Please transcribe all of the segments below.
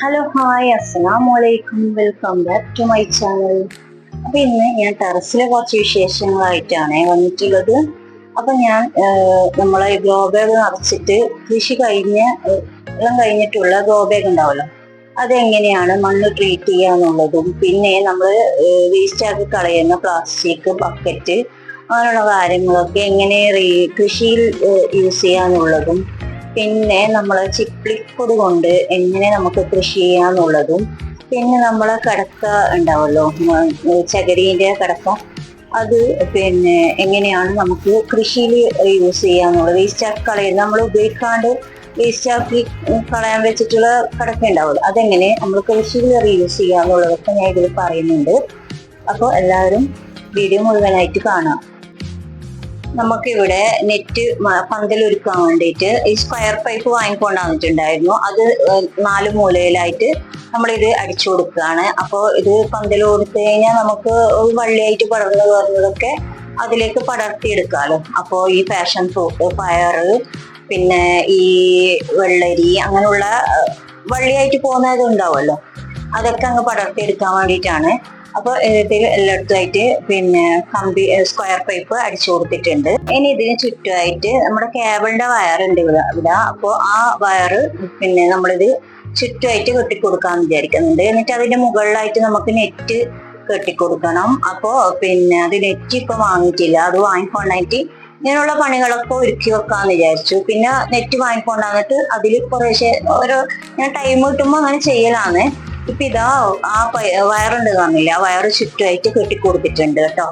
Hello hi അസ്സലാമു അലൈക്കും welcome back to my channel അപ്പൊ ഇന്ന് ഞാൻ ടെറസിലെ കുറച്ച് വിശേഷങ്ങളായിട്ടാണ് വന്നിട്ടുള്ളത്. അപ്പൊ ഞാൻ നമ്മളെ ഗ്രോ നിറച്ചിട്ട് കൃഷി കഴിഞ്ഞ എല്ലാം കഴിഞ്ഞിട്ടുള്ള ഗ്രോ ഉണ്ടാവല്ലോ. അതെങ്ങനെയാണ് മണ്ണ് ട്രീറ്റ് ചെയ്യാന്നുള്ളതും പിന്നെ നമ്മൾ വേസ്റ്റ് ആക്കി കളയുന്ന പ്ലാസ്റ്റിക് ബക്കറ്റ് അങ്ങനെയുള്ള കാര്യങ്ങളൊക്കെ എങ്ങനെ കൃഷിയിൽ യൂസ് ചെയ്യാന്നുള്ളതും പിന്നെ നമ്മൾ ചിപ്ലിക്കുട് കൊണ്ട് എങ്ങനെ നമുക്ക് കൃഷി ചെയ്യാന്നുള്ളതും പിന്നെ നമ്മളെ കിടക്ക ഉണ്ടാവല്ലോ ചകരീന്റെ കിടക്ക. അത് പിന്നെ എങ്ങനെയാണ് നമുക്ക് കൃഷിയിൽ യൂസ് ചെയ്യാന്നുള്ളത്? വേസ്റ്റ് ആക്കി കളയുന്നത് നമ്മൾ ഉപയോഗിക്കാണ്ട് വേസ്റ്റ് ആക്കി കളയാൻ വെച്ചിട്ടുള്ള കിടക്ക ഉണ്ടാവുള്ളൂ. അതെങ്ങനെ നമ്മൾ കൃഷിയിൽ റീയൂസ് ചെയ്യാന്നുള്ളതൊക്കെ ഞാൻ ഇതിൽ പറയുന്നുണ്ട്. അപ്പോൾ എല്ലാവരും വീഡിയോ മുഴുവനായിട്ട് കാണാം. നമുക്കിവിടെ നെറ്റ് പന്തലൊരുക്കാൻ വേണ്ടിയിട്ട് ഈ സ്ക്വയർ പൈപ്പ് വാങ്ങിക്കൊണ്ട് വന്നിട്ടുണ്ടായിരുന്നു അത് നാല് മൂലയിലായിട്ട് നമ്മളിത് അടിച്ചു കൊടുക്കുകയാണ് അപ്പോൾ ഇത് പന്തൽ കൊടുത്തു കഴിഞ്ഞാൽ നമുക്ക് വള്ളിയായിട്ട് പടർന്നു പറഞ്ഞതൊക്കെ അതിലേക്ക് പടർത്തിയെടുക്കാമല്ലോ അപ്പോൾ ഈ ഫാഷൻ ഫ്രൂട്ട് പയർ പിന്നെ ഈ വെള്ളരി അങ്ങനെയുള്ള വള്ളിയായിട്ട് പോകുന്നത് ഉണ്ടാവുമല്ലോ അതൊക്കെ അങ്ങ് പടർത്തിയെടുക്കാൻ വേണ്ടിയിട്ടാണ് അപ്പൊ ഇതിൽ എല്ലായിടത്തുമായിട്ട് പിന്നെ കമ്പി സ്ക്വയർ പൈപ്പ് അടിച്ചു കൊടുത്തിട്ടുണ്ട്. ഇനി ഇതിന് ചുറ്റുമായിട്ട് നമ്മുടെ കേബിളിന്റെ വയർ ഇവിടെ ഇവിടെ. അപ്പോൾ ആ വയർ പിന്നെ നമ്മളിത് ചുറ്റുമായിട്ട് കെട്ടിക്കൊടുക്കാന്ന് വിചാരിക്കുന്നുണ്ട്. എന്നിട്ട് അതിന്റെ മുകളിലായിട്ട് നമുക്ക് നെറ്റ് കെട്ടിക്കൊടുക്കണം. അപ്പോ പിന്നെ അത് നെറ്റ് ഇപ്പൊ വാങ്ങിയിട്ടില്ല. അത് വാങ്ങിക്കൊണ്ടായിട്ട് ഇങ്ങനെയുള്ള പണികളൊക്കെ ഒരുക്കി വെക്കാന്ന് വിചാരിച്ചു. പിന്നെ നെറ്റ് വാങ്ങിക്കൊണ്ടാന്നിട്ട് അതിൽ കുറേശ്ശെ ഓരോ ഞാൻ ടൈം കിട്ടുമ്പോൾ അങ്ങനെ ചെയ്യലാണ്. ഇപ്പൊ ഇതാ ആ വയറുണ്ട് കാണില്ല? ആ വയറ് ചുറ്റുമായിട്ട് കെട്ടിക്കൊടുത്തിട്ടുണ്ട് കേട്ടോ.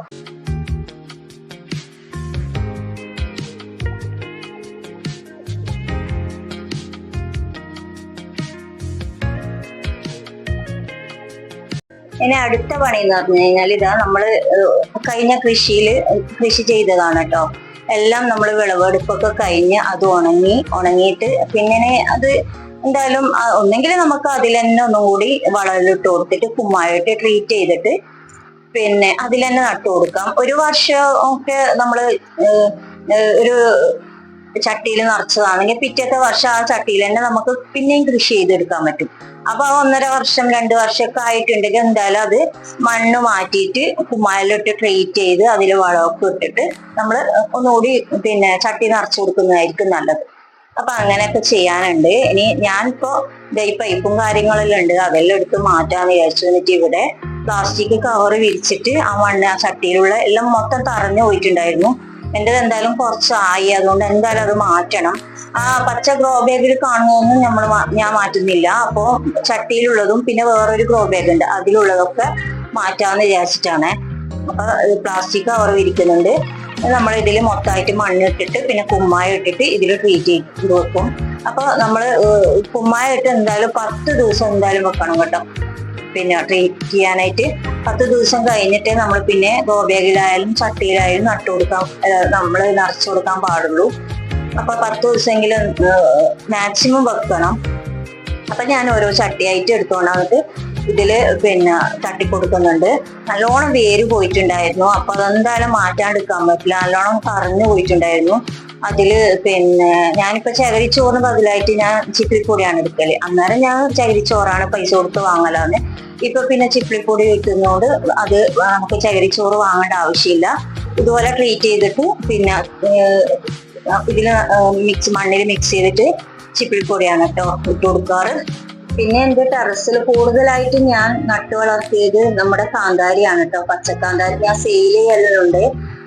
ഇനി അടുത്ത പണി എന്ന് പറഞ്ഞു കഴിഞ്ഞാൽ ഇതാ നമ്മൾ കഴിഞ്ഞ കൃഷിയിൽ കൃഷി ചെയ്തതാണ് കേട്ടോ. എല്ലാം നമ്മൾ വിളവെടുപ്പൊക്കെ കഴിഞ്ഞ് അത് ഉണങ്ങി ഉണങ്ങിയിട്ട് പിന്നെ അത് എന്തായാലും ഒന്നെങ്കിൽ നമുക്ക് അതിൽ തന്നെ ഒന്നും കൂടി വളരിട്ട് കൊടുത്തിട്ട് കുമ്മായിട്ട് ട്രീറ്റ് ചെയ്തിട്ട് പിന്നെ അതിൽ തന്നെ നട്ടു കൊടുക്കാം. ഒരു വർഷം ഒക്കെ ഏഹ്, ഒരു ചട്ടിയിൽ നിറച്ചതാണെങ്കിൽ പിറ്റത്തെ വർഷം ആ ചട്ടിയിൽ തന്നെ നമുക്ക് പിന്നെയും കൃഷി ചെയ്തെടുക്കാൻ പറ്റും. അപ്പൊ ഒന്നര വർഷം രണ്ട് വർഷമൊക്കെ ആയിട്ടുണ്ടെങ്കിൽ എന്തായാലും അത് മണ്ണ് മാറ്റിയിട്ട് കുമ്മായിലിട്ട് ട്രീറ്റ് ചെയ്ത് അതിൽ വളമൊക്കെ ഇട്ടിട്ട് നമ്മൾ ഒന്നുകൂടി പിന്നെ ചട്ടി നിറച്ചു കൊടുക്കുന്നതായിരിക്കും നല്ലത്. അപ്പൊ അങ്ങനെയൊക്കെ ചെയ്യാനുണ്ട്. ഇനി ഞാനിപ്പോ ഈ പൈപ്പും കാര്യങ്ങളെല്ലാം ഉണ്ട്. അതെല്ലാം എടുത്ത് മാറ്റാന്ന് വിചാരിച്ചു. എന്നിട്ട് ഇവിടെ പ്ലാസ്റ്റിക് കവർ വിരിച്ചിട്ട് ആ മണ്ണ് ആ ചട്ടിയിലുള്ള എല്ലാം മൊത്തം തറഞ്ഞു പോയിട്ടുണ്ടായിരുന്നു. എന്റേത് എന്തായാലും കുറച്ചായി. അതുകൊണ്ട് എന്തായാലും അത് മാറ്റണം. ആ പച്ച ഗ്രോ ബാഗിൽ കാണുന്നതൊന്നും നമ്മൾ ഞാൻ മാറ്റുന്നില്ല. അപ്പോ ചട്ടിയിലുള്ളതും പിന്നെ വേറൊരു ഗ്രോ ബാഗ് ഉണ്ട്. അതിലുള്ളതൊക്കെ മാറ്റാന്ന് വിചാരിച്ചിട്ടാണ്. അപ്പൊ പ്ലാസ്റ്റിക് കവർ വിരിക്കുന്നുണ്ട്. നമ്മൾ ഇതിൽ മൊത്തമായിട്ട് മണ്ണിട്ടിട്ട് പിന്നെ കുമ്മായ ഇട്ടിട്ട് ഇതിൽ ട്രീറ്റ് ചെയ്ത് വെക്കും. അപ്പൊ നമ്മൾ ഏഹ് കുമ്മായ ഇട്ട് എന്തായാലും പത്ത് ദിവസം എന്തായാലും വെക്കണം കേട്ടോ. പിന്നെ ട്രീറ്റ് ചെയ്യാനായിട്ട് പത്ത് ദിവസം കഴിഞ്ഞിട്ടേ നമ്മൾ പിന്നെ ഗോബാഗിലായാലും ചട്ടിയിലായാലും നട്ടു കൊടുക്കാൻ നമ്മൾ നിറച്ചു കൊടുക്കാൻ പാടുള്ളൂ. അപ്പൊ പത്ത് ദിവസമെങ്കിലും മാക്സിമം വെക്കണം. അപ്പൊ ഞാൻ ഓരോ ചട്ടിയായിട്ട് എടുത്തോണ്ട് ഇതിൽ പിന്നെ തട്ടിക്കൊടുക്കുന്നുണ്ട്. നല്ലോണം വേര് പോയിട്ടുണ്ടായിരുന്നു. അപ്പൊ അതെന്തായാലും മാറ്റാണ്ടിരിക്കാൻ പറ്റില്ല. നല്ലോണം കറഞ്ഞു പോയിട്ടുണ്ടായിരുന്നു. അതിൽ പിന്നെ ഞാനിപ്പോ ചകരിച്ചോറിന് ബദലായിട്ട് ഞാൻ ചിപ്പിപ്പൊടിയാണ് എടുക്കൽ. അന്നേരം ഞാൻ ചകരിച്ചോറാണ് പൈസ കൊടുത്ത് വാങ്ങലാന്ന്. ഇപ്പൊ പിന്നെ ചിപ്പിപ്പൊടി കിട്ടുന്നോണ്ട് അത് നമുക്ക് ചകരിച്ചോറ് വാങ്ങേണ്ട ആവശ്യമില്ല. ഇതുപോലെ ട്രീറ്റ് ചെയ്തിട്ട് പിന്നെ ഇതിൽ മിക്സ് മണ്ണിൽ മിക്സ് ചെയ്തിട്ട് ചിപ്പിപ്പൊടിയാണ് കേട്ടോ ഇട്ട് കൊടുക്കാറ്. പിന്നെ എന്റെ ടെറസിൽ കൂടുതലായിട്ട് ഞാൻ നട്ടു വളർത്തിയത് നമ്മുടെ കാന്താരിയാണ് കേട്ടോ. പച്ചക്കാന്താരി ഞാൻ സെയിൽ ചെയ്യലുണ്ട്.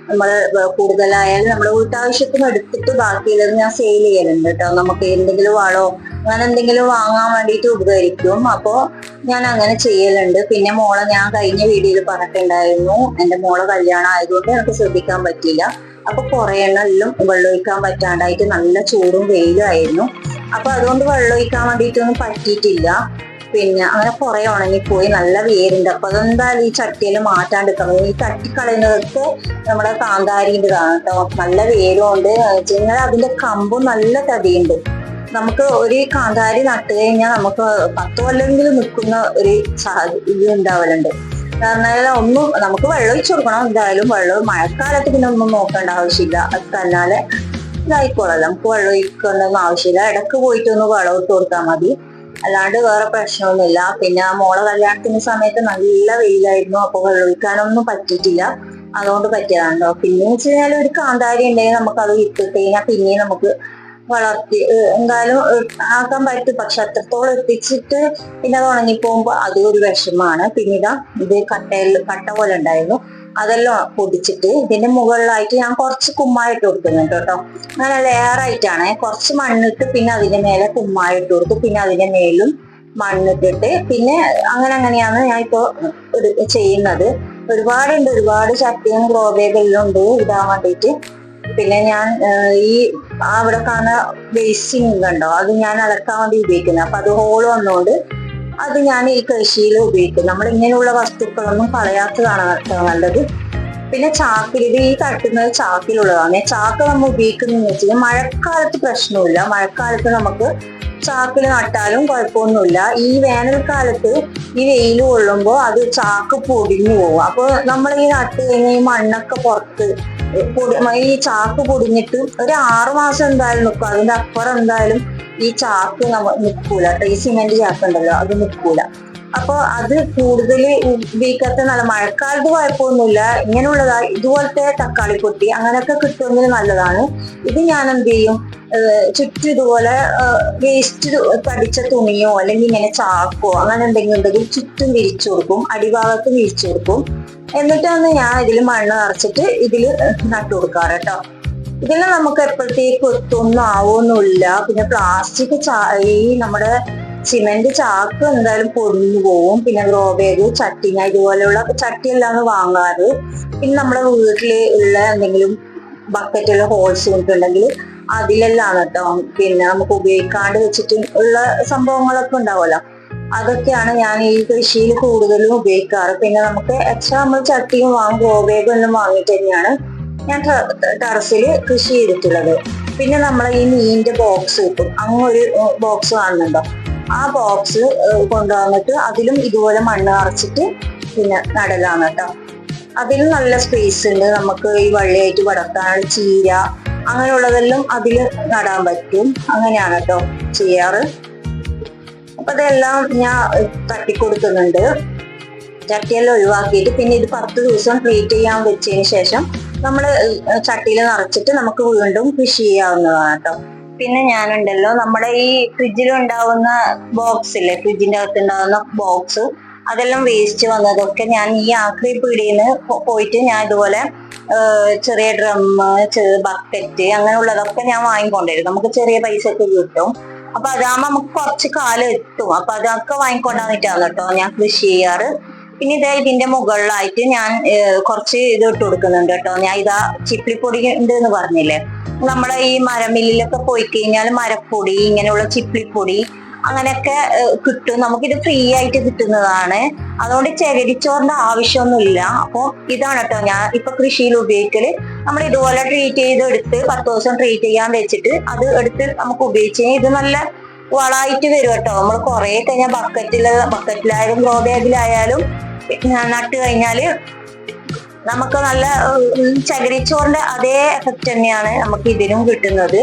നമ്മൾ കൂടുതലായാലും നമ്മുടെ വീട്ടാവശ്യത്തിന് എടുത്തിട്ട് ബാക്കിയുള്ളത് ഞാൻ സെയിൽ ചെയ്യലുണ്ട് കേട്ടോ. നമുക്ക് എന്തെങ്കിലും വളോ അങ്ങനെ എന്തെങ്കിലും വാങ്ങാൻ വേണ്ടിയിട്ട് ഉപകരിക്കും. അപ്പോ ഞാൻ അങ്ങനെ ചെയ്യലുണ്ട്. പിന്നെ മോളെ ഞാൻ കഴിഞ്ഞ വീഡിയോയിൽ പറഞ്ഞിട്ടുണ്ടായിരുന്നു. എന്റെ മോളെ കല്യാണം ആയതുകൊണ്ട് എനിക്ക് ശ്രദ്ധിക്കാൻ പറ്റിയില്ല. അപ്പൊ കുറെ എണ്ണം വെള്ളമൊഴിക്കാൻ പറ്റാണ്ടായിട്ട് നല്ല ചൂടും വെയിലും ആയിരുന്നു. അപ്പൊ അതുകൊണ്ട് വെള്ളമൊഴിക്കാൻ വേണ്ടിയിട്ടൊന്നും പറ്റിയിട്ടില്ല. പിന്നെ അങ്ങനെ കുറെ ഉണങ്ങിപ്പോയി നല്ല വേരുണ്ട്. അപ്പൊ അതെന്തായാലും ഈ ചട്ടിയിൽ മാറ്റാണ്ടിരിക്കണം ഈ തട്ടിക്കളയുന്നതൊക്കെ നമ്മുടെ കാന്താരിന്റെതാണ് കേട്ടോ. നല്ല വേരുണ്ട്. വെച്ചാൽ അതിന്റെ കമ്പും നല്ല തടിയുണ്ട്. നമുക്ക് ഒരു കാന്താരി നട്ട് കഴിഞ്ഞാൽ നമുക്ക് പത്ത് കൊല്ലെങ്കിലും നിൽക്കുന്ന ഒരു ഇത് ഉണ്ടാവലുണ്ട്. കാരണം ഒന്നും നമുക്ക് വെള്ളം ഒഴിച്ചു കൊടുക്കണം. എന്തായാലും വെള്ളം മഴക്കാലത്ത് പിന്നെ ഒന്നും നോക്കേണ്ട ആവശ്യമില്ല. തന്നാലെ ഇതായിക്കോളാം. നമുക്ക് വെള്ളം ഒഴിക്കേണ്ടൊന്നും ആവശ്യമില്ല. ഇടയ്ക്ക് പോയിട്ട് ഒന്ന് വെള്ളം ഇട്ട് കൊടുത്താൽ മതി. അല്ലാണ്ട് വേറെ പ്രശ്നമൊന്നുമില്ല. പിന്നെ മോളെ കല്യാണത്തിന്റെ സമയത്ത് നല്ല വെയിലായിരുന്നു. അപ്പൊ വെള്ളൊഴിക്കാനൊന്നും പറ്റിയിട്ടില്ല. അതുകൊണ്ട് പറ്റിയതാണ് പിന്നെ വെച്ച് കഴിഞ്ഞാൽ ഒരു കാന്താരി ഉണ്ടെങ്കിൽ നമുക്ക് അത് വിട്ടിട്ട് കഴിഞ്ഞാൽ പിന്നെയും നമുക്ക് വളർത്തി എന്തായാലും ആക്കാൻ പറ്റും. പക്ഷെ അത്രത്തോളം എത്തിച്ചിട്ട് പിന്നെ അത് ഉണങ്ങിപ്പോകുമ്പോൾ അതും ഒരു വിഷമാണ്. പിന്നീട് ഇത് കട്ടയിൽ കട്ട പോലെ ഉണ്ടായിരുന്നു. അതെല്ലാം പൊടിച്ചിട്ട് ഇതിന്റെ മുകളിലായിട്ട് ഞാൻ കുറച്ച് കുമ്മായിട്ട് കൊടുക്കുന്നുണ്ട് കേട്ടോ അങ്ങനെ ലെയറായിട്ടാണ് കുറച്ച് മണ്ണിട്ട് പിന്നെ അതിന്റെ മേലെ കുമ്മായിട്ട് കൊടുക്കും പിന്നെ അതിന്റെ മേലും മണ്ണിട്ടിട്ട് പിന്നെ അങ്ങനെ അങ്ങനെയാണ് ഞാൻ ഇപ്പോ ചെയ്യുന്നത്. ഒരുപാടുണ്ട് ഒരുപാട് ചട്ടിയും ഗ്രോബേഗെല്ലാം ഉണ്ട് ഇടാൻ വേണ്ടിയിട്ട്. പിന്നെ ഞാൻ ഈ അവിടെ കാണുന്ന വേസ്റ്റിംഗ് ഉണ്ടോ അത് ഞാൻ അലക്കാൻ വേണ്ടി ഉപയോഗിക്കുന്നത് അപ്പൊ അത് ഹോൾ വന്നുകൊണ്ട് അത് ഞാൻ ഈ കൃഷിയിൽ ഉപയോഗിക്കും. നമ്മൾ ഇങ്ങനെയുള്ള വസ്തുക്കളൊന്നും കളയാത്തതാണ് നല്ലത്. പിന്നെ ചാക്കിൽ ഇത് ഈ തട്ടുന്നത് ചാക്കിലുള്ളതാണ്. ചാക്ക് നമ്മൾ ഉപയോഗിക്കുന്നതെന്ന് വെച്ചാൽ മഴക്കാലത്ത് പ്രശ്നമില്ല. മഴക്കാലത്ത് നമുക്ക് ചാക്കിൽ നട്ടാലും കുഴപ്പമൊന്നുമില്ല. ഈ വേനൽക്കാലത്ത് ഈ വെയിൽ കൊള്ളുമ്പോൾ അത് ചാക്ക് പൊടിഞ്ഞു പോകും. അപ്പൊ നമ്മൾ ഈ നട്ട് കഴിഞ്ഞാൽ ഈ മണ്ണൊക്കെ പുറത്ത് ഈ ചാക്ക് പൊടിഞ്ഞിട്ട് ഒരു ആറു മാസം എന്തായാലും നിൽക്കും. അതിന്റെ അപ്പുറം എന്തായാലും ഈ ചാക്ക് നിൽക്കൂല. ഈ സിമെന്റ് ചാക്ക് ഉണ്ടല്ലോ അത് നിൽക്കൂല. അപ്പൊ അത് കൂടുതൽ വീക്കത്തെ നല്ല മഴക്കാലത്ത് കുഴപ്പമൊന്നുമില്ല. ഇങ്ങനെയുള്ളതാ ഇതുപോലത്തെ തക്കാളി പൊട്ടി അങ്ങനെയൊക്കെ കിട്ടുമെങ്കിൽ നല്ലതാണ്. ഇത് ഞാൻ എന്ത് ചെയ്യും ചുറ്റും ഇതുപോലെ വേസ്റ്റ് തടിച്ച തുണിയോ അല്ലെങ്കിൽ ഇങ്ങനെ ചാക്കോ അങ്ങനെ എന്തെങ്കിലും ഉണ്ടെങ്കിൽ ചുറ്റും വിരിച്ചു കൊടുക്കും അടിഭാഗത്ത് വിരിച്ചു കൊടുക്കും. എന്നിട്ടാണ് ഞാൻ ഇതിൽ മണ്ണ് നിറച്ചിട്ട് ഇതിൽ നട്ടു കൊടുക്കാറ് കേട്ടോ. ഇതെല്ലാം നമുക്ക് എപ്പോഴത്തേക്ക് ഒത്തൊന്നും ആവോന്നുമില്ല പിന്നെ പ്ലാസ്റ്റിക് ഈ നമ്മുടെ സിമെന്റ് ചാക്ക് എന്തായാലും പൊടിഞ്ഞു പോവും. പിന്നെ ഗ്രോ ബാഗ് ചട്ടി ഞാൻ ഇതുപോലെയുള്ള ചട്ടിയെല്ലാം വാങ്ങാറ്. പിന്നെ നമ്മുടെ വീട്ടിൽ ഉള്ള എന്തെങ്കിലും ബക്കറ്റിൽ ഹോൾസ് ഉണ്ടെങ്കിൽ അതിലെല്ലാം കേട്ടോ. പിന്നെ നമുക്ക് ഉപയോഗിക്കാണ്ട് വെച്ചിട്ട് ഉള്ള സംഭവങ്ങളൊക്കെ ഉണ്ടാവുമല്ലോ. അതൊക്കെയാണ് ഞാൻ ഈ കൃഷിയിൽ കൂടുതലും ഉപയോഗിക്കാറ്. പിന്നെ നമുക്ക് എക്സ്ട്രാ നമ്മൾ ചട്ടിയും വാങ്ങും ഗ്രോ ബാഗും എല്ലാം വാങ്ങിയിട്ട് തന്നെയാണ് ഞാൻ ടെറസിൽ കൃഷി ചെയ്തിട്ടുള്ളത്. പിന്നെ നമ്മളെ ഈ മീനിന്റെ ബോക്സ് കിട്ടും. അങ്ങൊരു ബോക്സ് കാണുന്നുണ്ടോ? ആ ബോക്സ് കൊണ്ടുവന്നിട്ട് അതിലും ഇതുപോലെ മണ്ണ് നിറച്ചിട്ട് പിന്നെ നടലാണ് കേട്ടോ. അതിൽ നല്ല സ്പേസ് ഉണ്ട്. നമുക്ക് ഈ വള്ളിയായിട്ട് പടർത്താൻ ചീര അങ്ങനെയുള്ളതെല്ലാം അതിൽ നടാൻ പറ്റും. അങ്ങനെയാണ് കേട്ടോ ചെയ്യാറ്. അപ്പൊ അതെല്ലാം ഞാൻ തട്ടിക്കൊടുക്കുന്നുണ്ട്. ചട്ടിയെല്ലാം ഒഴിവാക്കിയിട്ട് പിന്നെ ഇത് പത്ത് ദിവസം ട്രീറ്റ് ചെയ്യാൻ വെച്ചതിന് ശേഷം നമ്മൾ ചട്ടിയിൽ നിറച്ചിട്ട് നമുക്ക് വീണ്ടും കൃഷി ചെയ്യാവുന്നതാണ് കേട്ടോ. പിന്നെ ഞാനുണ്ടല്ലോ നമ്മുടെ ഈ ഫ്രിഡ്ജിൽ ഉണ്ടാവുന്ന ബോക്സ് ഇല്ലേ ഫ്രിഡ്ജിന്റെ അകത്ത് ഉണ്ടാവുന്ന ബോക്സ് അതെല്ലാം വേസ്റ്റ് വന്നതൊക്കെ ഞാൻ ഈ ആക്രി പീടിയിൽ നിന്ന് പോയിട്ട് ഞാൻ ഇതുപോലെ ചെറിയ ഡ്രമ്മ് ബക്കറ്റ് അങ്ങനെയുള്ളതൊക്കെ ഞാൻ വാങ്ങിക്കൊണ്ടായിരുന്നു നമുക്ക് ചെറിയ പൈസ ഒക്കെ കിട്ടും. അപ്പൊ അതാകുമ്പോ നമുക്ക് കുറച്ച് കാലം എത്തും. അപ്പൊ അതൊക്കെ വാങ്ങിക്കൊണ്ടാന്നിട്ടാണ് കേട്ടോ ഞാൻ കൃഷി ചെയ്യാറ്. പിന്നെ ഇതാ ഇതിന്റെ മുകളിലായിട്ട് ഞാൻ കുറച്ച് ഇത് ഇട്ട് കൊടുക്കുന്നുണ്ട് കേട്ടോ. ഞാൻ ഇതാ ചിപ്പിളിപ്പൊടി ഉണ്ട് എന്ന് പറഞ്ഞില്ലേ? നമ്മളെ ഈ മരമില്ലിലൊക്കെ പോയി കഴിഞ്ഞാൽ മരപ്പൊടി ഇങ്ങനെയുള്ള ചിപ്പിളിപ്പൊടി അങ്ങനെയൊക്കെ കിട്ടും. നമുക്കിത് ഫ്രീ ആയിട്ട് കിട്ടുന്നതാണ്. അതുകൊണ്ട് ചകിരിച്ചോറിന്റെ ആവശ്യമൊന്നുമില്ല. അപ്പോൾ ഇതാണ് കേട്ടോ ഞാൻ ഇപ്പൊ കൃഷിയിൽ ഉപയോഗിക്കൽ. നമ്മൾ ഇതുപോലെ ട്രീറ്റ് ചെയ്ത് എടുത്ത് പത്ത് ദിവസം ട്രീറ്റ് ചെയ്യാൻ വെച്ചിട്ട് അത് എടുത്ത് നമുക്ക് ഉപയോഗിച്ച് ഇത് നല്ല വളമായിട്ട് വരും കേട്ടോ. നമ്മൾ കുറെ കഴിഞ്ഞാൽ ബക്കറ്റിൽ ബക്കറ്റിലായാലും ഗ്രോ ബാഗിലായാലും നട്ട് കഴിഞ്ഞാൽ നമുക്ക് നല്ല ചകിരിച്ചോറിന്റെ അതേ എഫക്റ്റ് തന്നെയാണ് നമുക്ക് ഇതിനും കിട്ടുന്നത്.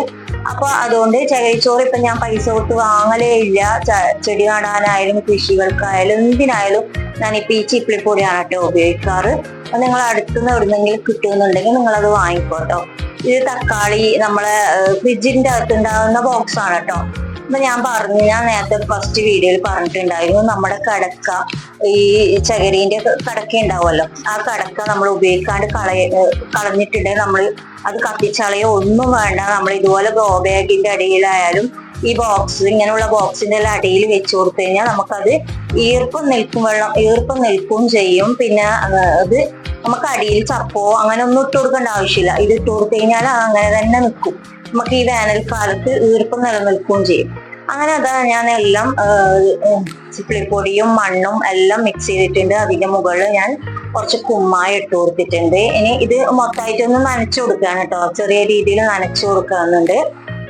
അപ്പൊ അതുകൊണ്ട് ചകിരിച്ചോറ് ഇപ്പൊ ഞാൻ പൈസ കൊടുത്ത് വാങ്ങലേ ഇല്ല. ചെടി നടാനായാലും കൃഷികൾക്കായാലും എന്തിനായാലും ഞാനിപ്പോ ഈ ചിപ്പിളിപ്പൊടിയാണ് കേട്ടോ ഉപയോഗിക്കാറ്. അപ്പൊ നിങ്ങൾ അടുത്തുനിന്ന് എവിടുന്നെങ്കിലും കിട്ടുന്നുണ്ടെങ്കിൽ നിങ്ങൾ അത് വാങ്ങിക്കോട്ടോ ഇത് തക്കാളി നമ്മളെ ഫ്രിഡ്ജിന്റെ അകത്ത് ഉണ്ടാകുന്ന ബോക്സ് ആണ് കേട്ടോ. അപ്പൊ ഞാൻ പറഞ്ഞു ഞാൻ നേരത്തെ ഫസ്റ്റ് വീഡിയോയിൽ പറഞ്ഞിട്ടുണ്ടായിരുന്നു നമ്മുടെ കടക്ക ഈ ചകിരീന്റെ കടക്ക ഉണ്ടാവുമല്ലോ ആ കടക്ക നമ്മൾ ഉപയോഗിക്കാണ്ട് കളയ കളഞ്ഞിട്ടുണ്ടെങ്കിൽ നമ്മൾ അത് കത്തിച്ചളയോ ഒന്നും വേണ്ട. നമ്മൾ ഇതുപോലെ ഗോ ബാഗിന്റെ അടിയിലായാലും ഈ ബോക്സ് ഇങ്ങനെയുള്ള ബോക്സിന്റെ എല്ലാം അടിയിൽ വെച്ച് കൊടുത്തു കഴിഞ്ഞാൽ നമുക്കത് ഈർപ്പം നിൽക്കും വെള്ളം ഈർപ്പം നിൽക്കുകയും ചെയ്യും. പിന്നെ അത് നമുക്ക് അടിയിൽ ചപ്പോ അങ്ങനെ ഒന്നും ഇട്ട് കൊടുക്കേണ്ട ആവശ്യമില്ല. ഇത് ഇട്ട് കൊടുത്തു കഴിഞ്ഞാൽ അങ്ങനെ തന്നെ നിൽക്കും. നമുക്ക് ഈ വേനൽക്കാലത്ത് ഈർപ്പം നിലനിൽക്കുകയും ചെയ്യും. അങ്ങനെ അതാ ഞാൻ എല്ലാം ചിപ്പിളിപ്പൊടിയും മണ്ണും എല്ലാം മിക്സ് ചെയ്തിട്ടുണ്ട്. അതിന്റെ മുകളിൽ ഞാൻ കുറച്ച് കുമ്മായി ഇട്ട് കൊടുത്തിട്ടുണ്ട്. ഇനി ഇത് മൊത്തമായിട്ടൊന്ന് നനച്ചു കൊടുക്കുകയാണ് കേട്ടോ. ചെറിയ രീതിയിൽ നനച്ചു കൊടുക്കുന്നുണ്ട്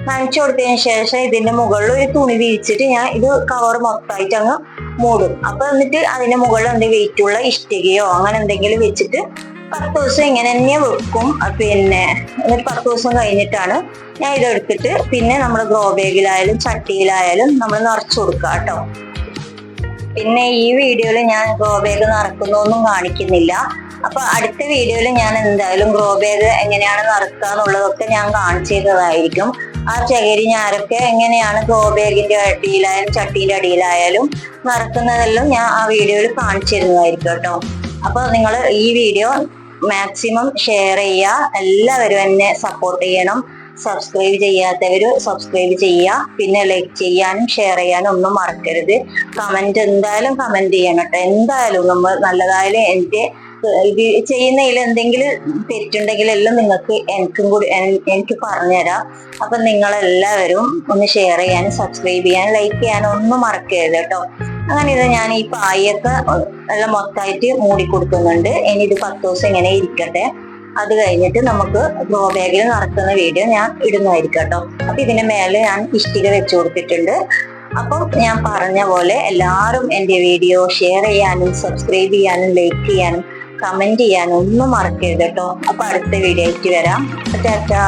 നനച്ചു കൊടുത്തതിന് ശേഷം ഇതിന്റെ മുകളിൽ ഒരു തുണി വിരിച്ചിട്ട് ഞാൻ ഇത് കവർ മൊത്തമായിട്ട് അങ്ങ് മൂടും. അപ്പൊ എന്നിട്ട് അതിന്റെ മുകളിൽ എന്തെങ്കിലും വെയിറ്റുള്ള ഇഷ്ടികയോ അങ്ങനെ എന്തെങ്കിലും വെച്ചിട്ട് പത്ത് ദിവസം ഇങ്ങനെ തന്നെ വെക്കും. പിന്നെ എന്നിട്ട് പത്ത് ദിവസം കഴിഞ്ഞിട്ടാണ് ഞാൻ ഇതെടുത്തിട്ട് പിന്നെ നമ്മൾ ഗ്രോ ബാഗിലായാലും ചട്ടിയിലായാലും നമ്മൾ നിറച്ചു കൊടുക്കുക കേട്ടോ. പിന്നെ ഈ വീഡിയോയിൽ ഞാൻ ഗ്രോ ബാഗ് നിറക്കുന്നൊന്നും കാണിക്കുന്നില്ല. അപ്പൊ അടുത്ത വീഡിയോയിൽ ഞാൻ എന്തായാലും ഗ്രോ ബാഗ് എങ്ങനെയാണ് നിറക്കുക എന്നുള്ളതൊക്കെ ഞാൻ കാണിച്ചു തരുന്നതായിരിക്കും ആ ചകിരി ഞാരൊക്കെ എങ്ങനെയാണ് ഗ്രോ ബാഗിന്റെ അടിയിലായാലും ചട്ടീന്റെ അടിയിലായാലും നിറക്കുന്നതെല്ലാം ഞാൻ ആ വീഡിയോയിൽ കാണിച്ചു തരുന്നതായിരിക്കും കേട്ടോ. അപ്പൊ നിങ്ങൾ ഈ വീഡിയോ മാക്സിമം ഷെയർ ചെയ്യുക. എല്ലാവരും എന്നെ സപ്പോർട്ട് ചെയ്യണം. സബ്സ്ക്രൈബ് ചെയ്യാത്തവര് സബ്സ്ക്രൈബ് ചെയ്യുക. പിന്നെ ലൈക്ക് ചെയ്യാനും ഷെയർ ചെയ്യാനും ഒന്നും മറക്കരുത്. കമന്റ് എന്തായാലും കമന്റ് ചെയ്യണം കേട്ടോ. എന്തായാലും നമ്മൾ നല്ലതായാലും എന്റെ ഇത് ചെയ്യുന്നതിൽ എന്തെങ്കിലും തെറ്റുണ്ടെങ്കിൽ എല്ലാം നിങ്ങൾക്ക് എനിക്കും കൂടി എനിക്ക് പറഞ്ഞുതരാം. അപ്പൊ നിങ്ങളെല്ലാവരും ഒന്ന് ഷെയർ ചെയ്യാനും സബ്സ്ക്രൈബ് ചെയ്യാനും ലൈക്ക് ചെയ്യാനും ഒന്നും മറക്കരുത് കേട്ടോ. അങ്ങനെ ഇത് ഞാൻ ഈ പായൊക്കെ നല്ല മൊത്തമായിട്ട് മൂടി കൊടുക്കുന്നുണ്ട്. ഇനി ഇത് പത്ത് ദിവസം ഇങ്ങനെ ഇരിക്കട്ടെ. അത് കഴിഞ്ഞിട്ട് നമുക്ക് ഗ്രോ ബാഗിൽ നടക്കുന്ന വീഡിയോ ഞാൻ ഇടുന്നതായിരിക്കും കേട്ടോ. അപ്പൊ ഇതിന്റെ മേലെ ഞാൻ ഇഷ്ടിക വെച്ചു കൊടുത്തിട്ടുണ്ട്. അപ്പൊ ഞാൻ പറഞ്ഞ പോലെ എല്ലാവരും എന്റെ വീഡിയോ ഷെയർ ചെയ്യാനും സബ്സ്ക്രൈബ് ചെയ്യാനും ലൈക്ക് ചെയ്യാനും കമന്റ് ചെയ്യാനും ഒന്നും മറക്കരുത് കേട്ടോ. അപ്പൊ അടുത്ത വീഡിയോ ആയിട്ട് വരാം. ടാറ്റാ.